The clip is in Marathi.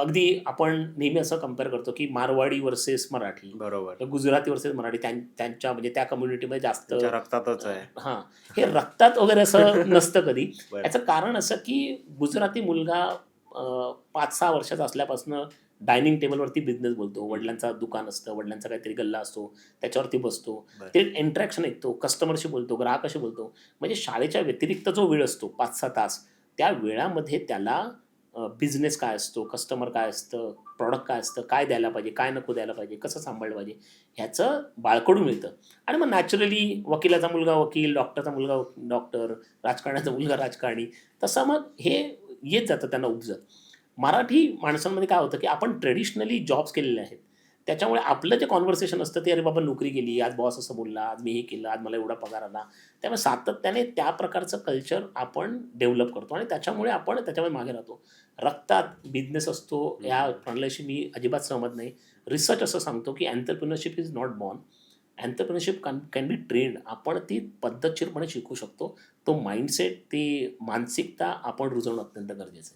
अगदी आपण नेहमी असं कंपेअर करतो की मारवाडी वर्सेस मराठी. बरोबर. गुजराती वर्सेस मराठी त्यां- त्यांच्या म्हणजे त्या कम्युनिटीमध्ये जास्त रक्तातच आहे. हा. हे रक्तात वगैरे असं नसतं कधी. याचं कारण असं की गुजराती मुलगा पाच सहा वर्षाचा असल्यापासून डायनिंग टेबलवरती बिझनेस बोलतो. वडिलांचा दुकान असतं वडिलांचा काहीतरी गल्ला असतो त्याच्यावरती बसतो. ते इंटरॅक्शन ऐकतो कस्टमरशी बोलतो ग्राहकाशी बोलतो. म्हणजे शाळेच्या व्यतिरिक्त जो वेळ असतो पाच सहा तास त्या वेळामध्ये त्याला बिझनेस काय असतो? कस्टमर काय असतं? प्रॉडक्ट काय असतं? काय द्यायला पाहिजे? काय नको द्यायला पाहिजे? कसं सांभाळलं पाहिजे? ह्याचं बाळकडून मिळतं. आणि मग नॅचरली वकिलाचा मुलगा वकील डॉक्टरचा मुलगा डॉक्टर राजकारण्याचा मुलगा राजकारणी तसं मग हे येत जातं त्यांना उपजत. मराठी माणसांमध्ये काय होतं की आपण ट्रेडिशनली जॉब्स केलेले आहेत. त्याच्यामुळे आपलं जे कॉन्व्हर्सेशन असतं ते अरे बाबा नोकरी केली आज बॉस असं बोलला आज मी हे केलं आज मला एवढा पगार आला. त्यामुळे सातत्याने त्या प्रकारचं कल्चर आपण डेव्हलप करतो आणि त्याच्यामुळे आपण त्याच्यामध्ये मागे राहतो. रक्तात बिझनेस असतो या प्रणालीशी मी अजिबात सहमत नाही. रिसर्च असं सांगतो की entrepreneurship is not born entrepreneurship can can be trained आपण ती पद्धतशीरपणे शिकू शकतो. तो माइंडसेट ती मानसिकता आपण रुजवणं अत्यंत गरजेचं आहे.